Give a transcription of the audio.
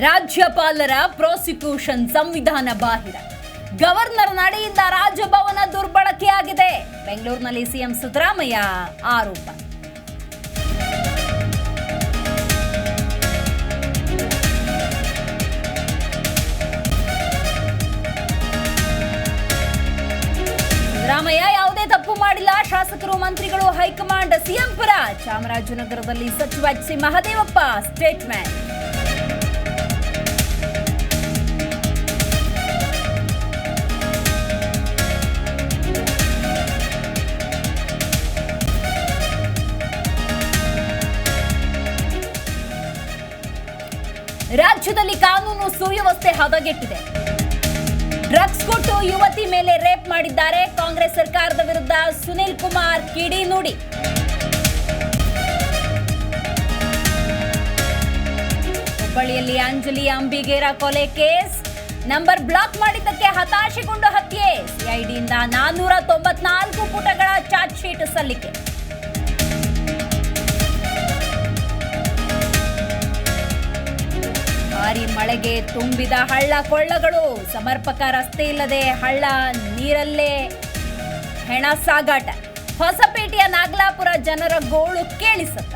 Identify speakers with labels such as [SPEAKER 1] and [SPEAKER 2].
[SPEAKER 1] ರಾಜ್ಯಪಾಲರ ಪ್ರಾಸಿಕ್ಯೂಷನ್ ಸಂವಿಧಾನ ಬಾಹಿರ. ಗವರ್ನರ್ ನಡೆಯಿಂದ ರಾಜಭವನ ದುರ್ಬಳಕೆಯಾಗಿದೆ. ಬೆಂಗಳೂರಿನಲ್ಲಿ ಸಿಎಂ ಸಿದ್ದರಾಮಯ್ಯ ಆರೋಪ. ಸಿದ್ದರಾಮಯ್ಯ ಯಾವುದೇ ತಪ್ಪು ಮಾಡಿಲ್ಲ. ಶಾಸಕರು, ಮಂತ್ರಿಗಳು, ಹೈಕಮಾಂಡ್, ಸಿಎಂ ಪರ ಚಾಮರಾಜನಗರದಲ್ಲಿ ಸಚಿವ ಎಚ್ ಸಿ ಮಹದೇವಪ್ಪ ಸ್ಟೇಟ್ಮೆಂಟ್ ರಾಜ್ಯದಲ್ಲಿ ಕಾನೂನು ಸುವ್ಯವಸ್ಥೆ ಹದಗೆಟ್ಟಿದೆ. ಡ್ರಗ್ಸ್ ಕೊಟ್ಟು ಯುವತಿ ಮೇಲೆ ರೇಪ್ ಮಾಡಿದ್ದಾರೆ. ಕಾಂಗ್ರೆಸ್ ಸರ್ಕಾರದ ವಿರುದ್ಧ ಸುನಿಲ್ ಕುಮಾರ್ ಕಿಡಿ ನುಡಿ. ಹುಬ್ಬಳ್ಳಿಯಲ್ಲಿ ಅಂಜಲಿ ಅಂಬಿಗೇರ ಕೊಲೆ ಕೇಸ್. ನಂಬರ್ ಬ್ಲಾಕ್ ಮಾಡಿದ್ದಕ್ಕೆ ಹತಾಶೆಗೊಂಡು ಹತ್ಯೆ. ಸಿಐಡಿಯಿಂದ ನಾನೂರ ತೊಂಬತ್ನಾಲ್ಕು ಪುಟಗಳ ಚಾರ್ಜ್ ಶೀಟ್ ಸಲ್ಲಿಕೆ. ಮಳೆಗೆ ತುಂಬಿದ ಹಳ್ಳ ಕೊಳ್ಳಗಳು. ಸಮರ್ಪಕ ರಸ್ತೆ ಇಲ್ಲದೆ ಹಳ್ಳ ನೀರಲ್ಲೇ. ಹೆಣ ಸಾಗಾಟ ಹೊಸಪೇಟೆಯ ನಾಗಲಾಪುರ ಜನರ ಗೋಳು ಕೇಳಿಸತ್ತ.